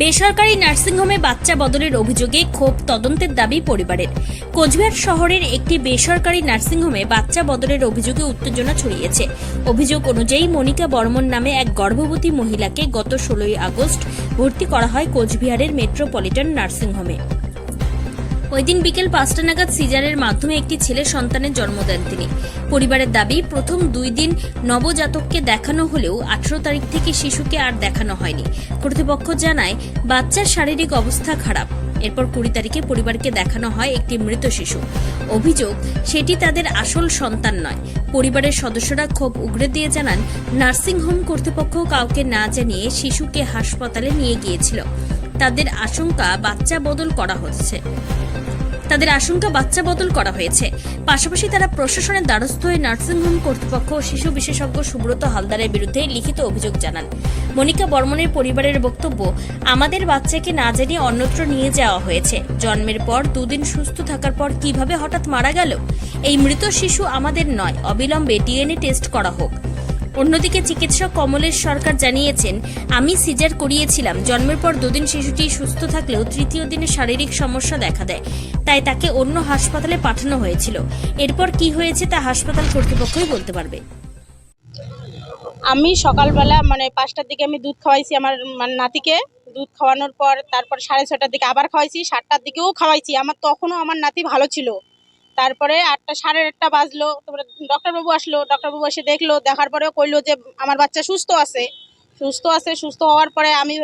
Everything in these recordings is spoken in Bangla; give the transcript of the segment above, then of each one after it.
বেসরকারি নার্সিংহোমে বাচ্চা বদলের অভিযোগে ক্ষোভ তদন্তের দাবি পরিবারের। কোচবিহার শহরের একটি বেসরকারি নার্সিংহোমে বাচ্চা বদলের অভিযোগে উত্তেজনা ছড়িয়েছে। অভিযোগ অনুযায়ী মনিকা বর্মন নামে এক গর্ভবতী মহিলাকে গত ষোলোই আগস্ট ভর্তি করা হয় কোচবিহারের মেট্রোপলিটন নার্সিংহোমে। ওই দিন বিকেল পাঁচটা নাগাদ সিজারের মাধ্যমে একটি ছেলে সন্তানের জন্ম দেন তিনি। পরিবারের দাবি, প্রথম দুই দিন নবজাতককে দেখানো হলেও আঠারো তারিখ থেকে শিশুকে আর দেখানো হয়নি। কর্তৃপক্ষ জানায়, বাচ্চার শারীরিক অবস্থা খারাপ। এরপর কুড়ি তারিখে পরিবারকে দেখানো হয় একটি মৃত শিশু। অভিযোগ, সেটি তাদের আসল সন্তান নয়। পরিবারের সদস্যরা ক্ষোভ উগরে দিয়ে জানান নার্সিংহোম কর্তৃপক্ষ কাউকে না জানিয়ে শিশুকে হাসপাতালে নিয়ে গিয়েছিল। তাদের আশঙ্কা বাচ্চা বদল করা হচ্ছে। তাদের আশঙ্কা বাচ্চা বদল করা হয়েছে। পাশাপাশি তারা প্রশাসনের দ্বারস্থ হয়ে নার্সিংহোম কর্তৃপক্ষ শিশু বিশেষজ্ঞ সুব্রত হালদারের বিরুদ্ধে লিখিত অভিযোগ জানান। মনিকা বর্মনের পরিবারের বক্তব্য, আমাদের বাচ্চাকে না জানিয়ে অন্যত্র নিয়ে যাওয়া হয়েছে। জন্মের পর দুদিন সুস্থ থাকার পর কীভাবে হঠাৎ মারা গেল? এই মৃত শিশু আমাদের নয়। অবিলম্বে ডিএনএ টেস্ট করা হোক। অন্যদিকে চিকিৎসক কমলেশ সরকার জানিয়েছেন, আমি সিজার করিয়েছিলাম, জন্মের পর দুদিন শিশুটি সুস্থ থাকলেও তৃতীয় দিনে শারীরিক সমস্যা দেখা দেয়, তাই তাকে অন্য হাসপাতালে পাঠানো হয়েছিল। এরপর কি হয়েছে তা হাসপাতাল কর্তৃপক্ষই বলতে পারবে। আমি সকালবেলা মানে পাঁচটার দিকে আমি দুধ খাওয়াইছি আমার মানে নাতিকে। দুধ খাওয়ানোর পর তারপর সাড়ে ছটার দিকে আবার খাওয়াইছি, সাতটার দিকেও খাওয়াইছি। আমার তখনও আমার নাতি ভালো ছিল। তারপরে আটটা, সাড়ে আটটা বাজলো তারপরে ডক্টরবাবু আসলো ডক্টরবাবু এসে দেখল, দেখার পরেও কইলো যে আমার বাচ্চা সুস্থ আছে। সুস্থ আছে, সুস্থ হওয়ার পরে আমি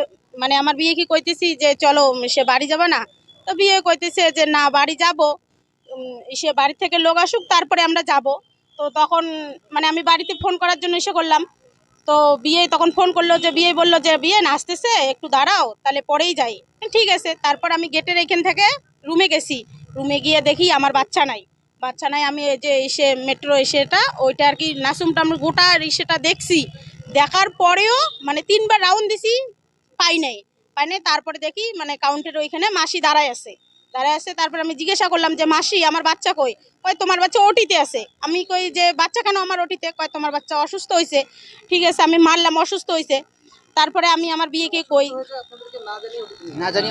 মানে আমার বিয়ে কি কইতেছি যে চলো, সে বাড়ি যাবে না? তো বিয়ে কইতেছে যে না, বাড়ি যাব। সে বাড়ি থেকে লোক আসুক, তারপরে আমরা যাব। তো তখন মানে আমি বাড়িতে ফোন করার জন্য এসে করলাম। তো বিয়ে তখন ফোন করল যে, বিয়ে বলল যে, বিয়ে নাচতেছে একটু দাঁড়াও, তাহলে পরেই যাই। ঠিক আছে, তারপর আমি গেটের এখান থেকে রুমে গেছি। রুমে গিয়ে দেখি আমার বাচ্চা নাই। বাচ্চা নাই, আমি যে এসে মেট্রো এসেটা, ওইটা আর কি নাসুমটা আমরা গোটা ইসেটা দেখছি। দেখার পরেও মানে তিনবার রাউন্ড দিছি, পাই নাই। পাই নাই, তারপরে দেখি মানে কাউন্টের ওইখানে মাসি দাঁড়ায় আছে। দাঁড়ায় আছে, তারপরে আমি জিজ্ঞাসা করলাম যে, মাসি, আমার বাচ্চা কই? কয়, তোমার বাচ্চা ওটিতে আছে। আমি কই যে, বাচ্চা কেন আমার ওটিতে? কয়, তোমার বাচ্চা অসুস্থ হয়েছে ঠিক আছে, আমি মারলাম, অসুস্থ হয়েছে তারপরে আমি আমার বিয়েকে কই?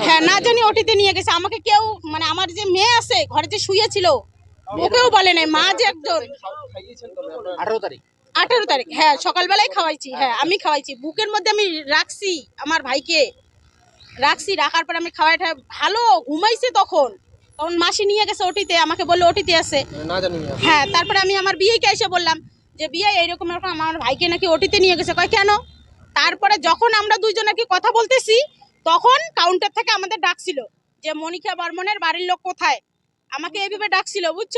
হ্যাঁ না জানি ওটিতে নিয়ে গেছে। আমাকে কেউ মানে আমার যে মেয়ে আছে ঘরে যে শুয়েছিল ওকেও বলে নাই। মা যে একজন। আঠারো তারিখ। আঠারো তারিখ হ্যাঁ সকালবেলায় খাওয়াইছি হ্যাঁ আমি খাওয়াইছি। বুকের মধ্যে আমি রাখছি আমার ভাইকে। রাখছি রাখার পর আমি খাওয়াই ভালো ঘুমাইছে তখন। তখন মাসি নিয়ে গেছে ওটিতে আমাকে বলল ওটিতে আছে। হ্যাঁ তারপরে আমি আমার বিয়েকে এসে বললাম যে বিয়ে এইরকম এরকম আমার ভাইকে নাকি ওটিতে নিয়ে গেছে। কয় কেন? তারপরে যখন আমরা দুইজন নাকি কথা বলতেছি, তখন কাউন্টার থেকে আমাদের ডাকছিল যে, মনিকা বর্মনের বাড়ির লোক কোথায়? আমাকে এইভাবে ডাকছিল, বুঝছ?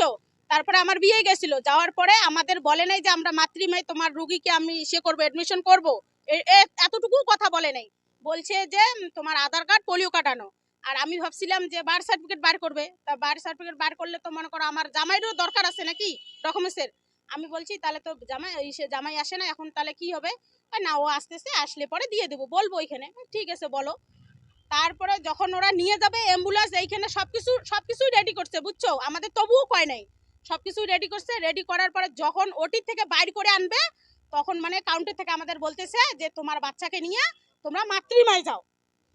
তারপরে আমার বিয়ে গেছিল। যাওয়ার পরে আমাদের বলে নাই যে, আমরা মাতৃময় তোমার রুগীকে আমি সে করব এডমিশন করব। এতটুকু কথা বলে নাই। বলছে যে তোমার আধার কার্ড, পোলিও কাটানো। আর আমি ভাবছিলাম যে, বার্থ সার্টিফিকেট বার করবে। তা বার্থ সার্টিফিকেট বার করলে তো মনে করো আমার জামাইরও দরকার আছে নাকি ডকুমেন্টসের আমি বলছি, তাহলে তো জামাই সে জামাই আসে না, এখন তাহলে কি হবে? না, ও আসতেছে আসলে পরে দিয়ে দেবো, বলব ওইখানে। ঠিক আছে, বলো। তারপরে যখন ওরা নিয়ে যাবে অ্যাম্বুলেন্স এইখানে সব কিছু সব কিছুই রেডি করছে, বুঝছ? আমাদের তবুও কয় নাই। সব কিছুই রেডি করছে রেডি করার পরে যখন ওটির থেকে বাইর করে আনবে, তখন মানে কাউন্টার থেকে আমাদের বলতেছে যে, তোমার বাচ্চাকে নিয়ে তোমরা মাতৃমায় যাও।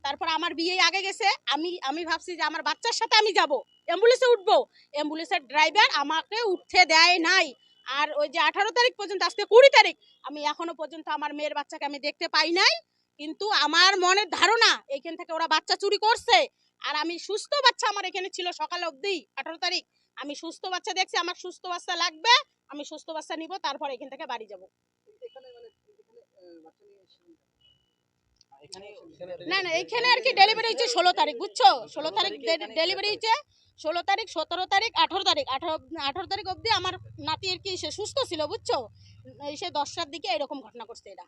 তারপর আমার বিয়ে আগে গেছে, আমি আমি ভাবছি যে আমার বাচ্চার সাথে আমি যাব। অ্যাম্বুলেন্সে উঠবো। অ্যাম্বুলেন্সের ড্রাইভার আমাকে উঠতে দেয় নাই। আর ওই যে আঠারো তারিখ পর্যন্ত আজকে কুড়ি তারিখ আমি এখনও পর্যন্ত আমার মেয়ের বাচ্চাকে আমি দেখতে পাই নাই। কিন্তু আমার মনের ধারণা এখান থেকে ওরা বাচ্চা চুরি করছে। আর আমি সুস্থ বাচ্চা আমার এখানে ছিল সকাল অবধি আঠারো তারিখ। আমি সুস্থ বাচ্চা দেখছি আমার সুস্থ বাচ্চা লাগবে আমি সুস্থ বাচ্চা নিব তারপর এখান থেকে বাড়ি যাব। না না এখানে আর কি ডেলিভারি হয়েছে ষোলো তারিখ বুঝছ? ষোলো তারিখ ডেলিভারি হয়েছে। ষোলো তারিখ, সতেরো তারিখ, আঠারো তারিখ। আঠারো আঠারো তারিখ অবধি আমার নাতি আর কি সে সুস্থ ছিল, বুঝছ? সে দশটার দিকে এরকম ঘটনা করছে এটা।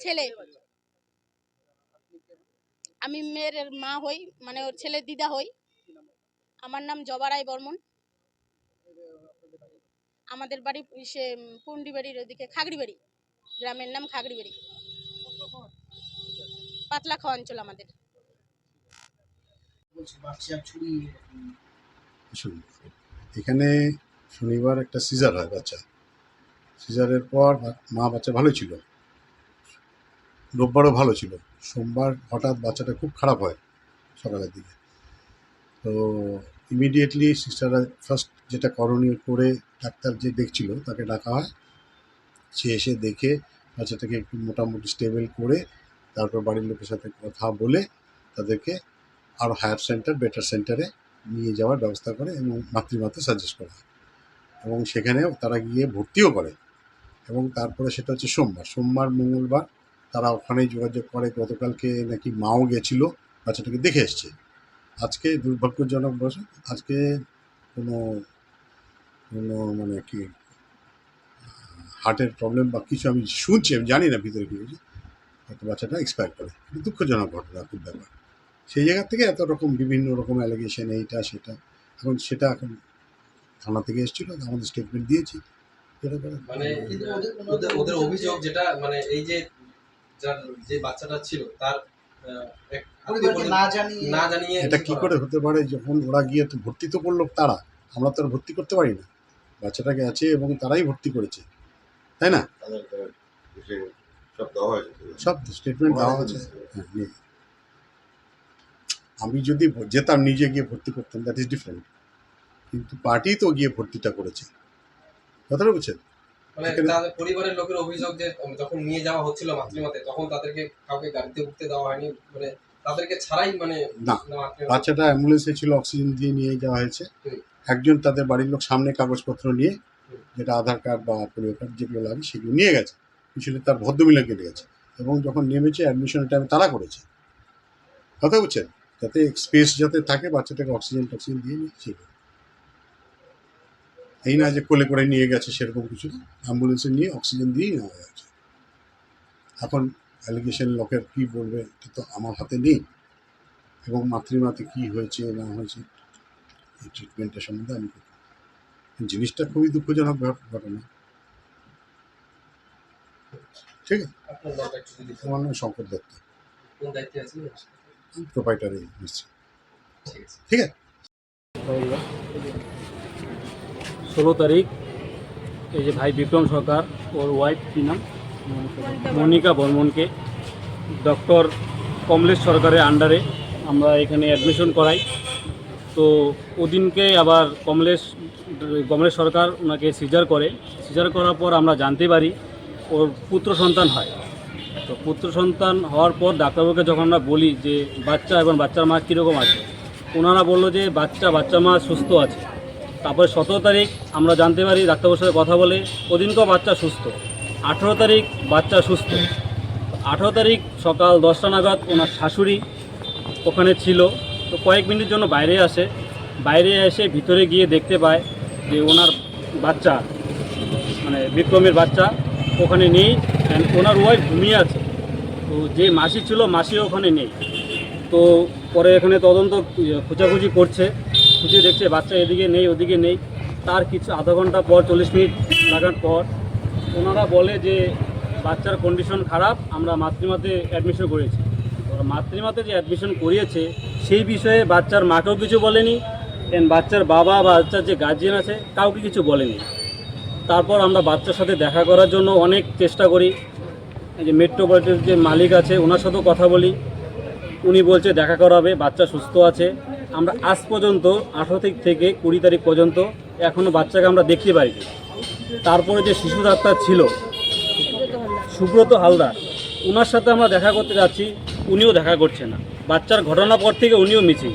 ছেলে। আমি মেয়ের মা হই মানে ওর ছেলের দিদা হই। আমার নাম জবারাই বর্মন। আমাদের বাড়ি সে পুন্ডি বাড়ির ওদিকে খাগড়ি বাড়ি। গ্রামের নাম খাগড়ি বাড়ি। পাতলা খাওয়া অঞ্চল আমাদের। এখানে শনিবার একটা সিজার হয় বাচ্চা। সিজারের পর মা বাচ্চা ভালো ছিল। রোববারও ভালো ছিল। সোমবার হঠাৎ বাচ্চাটা খুব খারাপ হয় সকালের দিকে। তো ইমিডিয়েটলি সিস্টাররা ফার্স্ট যেটা করণীয় করে ডাক্তার যে দেখছিল, তাকে ডাকা হয়। সে এসে দেখে বাচ্চাটাকে একটু মোটামুটি স্টেবল করে তারপর বাড়ির লোকের সাথে কথা বলে তাদেরকে আরও হায়ার সেন্টার বেটার সেন্টারে নিয়ে যাওয়ার ব্যবস্থা করে এবং মাতৃমাতে সাজেস্ট করা হয়। এবং সেখানে তারা গিয়ে ভর্তিও করে। এবং তারপরে সেটা হচ্ছে সোমবার। সোমবার, মঙ্গলবার তারা ওখানেই যোগাযোগ করে, গতকালকে নাকি মাও গেছিল, বাচ্চাটাকে দেখে এসছে। আজকে দুর্ভাগ্যজনক বসে, আজকে কোনো কোনো মানে কি হার্টের প্রবলেম বা কিছু আমি শুনছি, আমি জানি না ভিতরে কী হয়েছে, হয়তো বাচ্চাটা এক্সপায়ার করে। দুঃখজনক ঘটনা, খুব ব্যাপার। সেই জায়গা থেকে এত রকম বিভিন্ন রকম অ্যালিগেশন এইটা সেটা। এখন সেটা এখন থানা থেকে এসেছিল আমাদের স্টেটমেন্ট দিয়েছি। মানে ওদের ওদের অভিযোগ যেটা মানে এই যে যে বাচ্চাটা ছিল তার না জানিয়ে এটা কি করে হতে পারে যখন ওরা গিয়ে তো ভর্তি তো করল তারা? আমরা তো আর ভর্তি করতে পারি না। বাচ্চাটাকে আছে এবং তারাই ভর্তি করেছে। তাই না? সব দেওয়া হয়েছে। সব স্টেটমেন্ট দেওয়া আছে হ্যাঁ। আমি যদি যেতাম নিজে গিয়ে ভর্তি করতাম দ্যাট ইজ ডিফারেন্ট কিন্তু পার্টি তো গিয়ে ভর্তিটা করেছে। কথাটা বুঝছেন? মানে পরিবারের লোকের অভিযোগ যে যখন নিয়ে যাওয়া হচ্ছিল মাতৃমাতে তখন তাদেরকে কাউকে গাড়িতে উঠতে দেওয়া হয়নি? মানে তাদেরকে ছাড়াই মানে না বাচ্চাটা অ্যাম্বুলেন্সে ছিল অক্সিজেন দিয়ে নিয়ে যাওয়া হয়েছে। একজন তাদের বাড়ির লোক সামনে কাগজপত্র নিয়ে যেটা আধার কার্ড বা পোলিও কার্ড যেগুলো লাগে সেগুলো নিয়ে গেছে। পিছনে তার ভদ্রমিলা কেটে গেছে। এবং যখন নেমেছে অ্যাডমিশনের টাইমে তারা করেছে। কথা বুঝছেন? যাতে স্পেস যাতে থাকে বাচ্চাটাকে অক্সিজেন টক্সিজেন দিয়ে নিচ্ছে এই না যে কোলে করে নিয়ে গেছে সেরকম কিছু অ্যাম্বুলেন্সে নিয়ে অক্সিজেন দিয়েই নেওয়া গেছে এখন অ্যালিগেশন লোকের কী বলবে এটা তো আমার হাতে নেই। এবং মাতৃমাতে কী হয়েছে না হয়েছে এই ট্রিটমেন্টের সম্বন্ধে আমি জিনিসটা খুবই দুঃখজনক ঘট- ঘটনা। ঠিক আছে। আমার নাম শঙ্কর দত্ত। প্রোপাইটারে নিশ্চয় ঠিক আছে। ঠিক আছে? ষোলো তারিখ এই যে ভাই বিক্রম সরকার ওর ওয়াইফ কী নাম? মনিকা বর্মনকে। ডক্টর কমলেশ সরকারের আন্ডারে আমরা এখানে অ্যাডমিশন করাই। তো ওদিনকে আবার কমলেশ কমলেশ সরকার ওনাকে সিজার করে। সিজার করার পর আমরা জানতে পারি ওর পুত্র সন্তান হয়। তো পুত্র সন্তান হওয়ার পর ডাক্তারবাবুকে যখন আমরা বলি যে বাচ্চা এবং বাচ্চার মা কীরকম আছে, ওনারা বলল যে বাচ্চা বাচ্চা মা সুস্থ আছে। তারপরে সতেরো তারিখ আমরা জানতে পারি, ডাক্তারবাবুর সাথে কথা বলে ওদিনকেও বাচ্চা সুস্থ। আঠেরো তারিখ বাচ্চা সুস্থ। আঠেরো তারিখ সকাল দশটা নাগাদ ওনার শাশুড়ি ওখানে ছিল। তো কয়েক মিনিটের জন্য বাইরে আসে। বাইরে এসে ভিতরে গিয়ে দেখতে পায় যে ওনার বাচ্চা মানে বিক্রমের বাচ্চা ওখানে নেই। ওনার ওয়াইফ ঘুমিয়ে আছে। তো যে মাসি ছিল মাসি ওখানে নেই। তো পরে এখানে তদন্ত ইয়ে, খোঁজাখুঁজি করছে খুঁজে দেখছে বাচ্চা এদিকে নেই ওদিকে নেই। তার কিছু আধা ঘণ্টা পর চল্লিশ মিনিট লাগার পর ওনারা বলে যে বাচ্চার কন্ডিশন খারাপ আমরা মাতৃমাতে অ্যাডমিশন করেছি। মাতৃমাতে যে অ্যাডমিশন করিয়েছে সেই বিষয়ে বাচ্চার মাকেও কিছু বলেনি এন্ড বাচ্চার বাবা বা বাচ্চার যে গার্জিয়ান আছে কাউকে কিছু বলেনি। তারপর আমরা বাচ্চার সাথে দেখা করার জন্য অনেক চেষ্টা করি। এই যে মেট্রোপলিটের যে মালিক আছে ওনার সাথেও কথা বলি। উনি বলছে দেখা করাবে বাচ্চা সুস্থ আছে। আমরা আজ পর্যন্ত আঠারো তারিখ থেকে কুড়ি তারিখ পর্যন্ত এখনও বাচ্চাকে আমরা দেখতে পাইনি। তারপরে যে শিশু ডাক্তার ছিল সুব্রত হালদার ওনার সাথে আমরা দেখা করতে যাচ্ছি উনিও দেখা করছে না। বাচ্চার ঘটনার পর থেকে উনিও মিসিং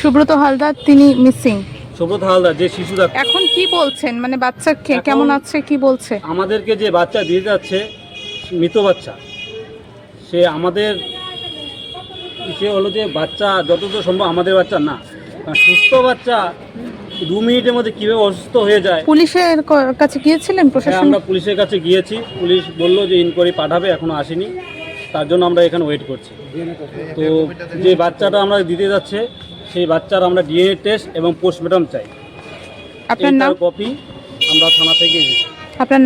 সুব্রত হালদার তিনি মিসিং সুব্রত হালদার যে শিশু ডাক্তার এখন কি বলছেন? মানে বাচ্চা কেমন আছে কি বলছে? আমাদেরকে যে বাচ্চা দিয়ে যাচ্ছে মৃত বাচ্চা। সে আমাদের সে হলো যে বাচ্চা যতদূর সম্ভব আমাদের বাচ্চা না। সুস্থ বাচ্চা দু মিনিটের মধ্যে কীভাবে অসুস্থ হয়ে যায়। পুলিশের কাছে গিয়েছিলেন হ্যাঁ প্রশাসন? আমরা পুলিশের কাছে গিয়েছি। পুলিশ বলল যে ইনকোয়ারি পাঠাবে এখনও আসেনি। তার জন্য আমরা এখানে ওয়েট করছি। তো যে বাচ্চাটা আমরা দিতে যাচ্ছে সেই বাচ্চার আমরা ডিএনএ টেস্ট এবং পোস্টমর্টম চাই। আপনার নাম? কপি আমরা থানা থেকে এসেছি আপনার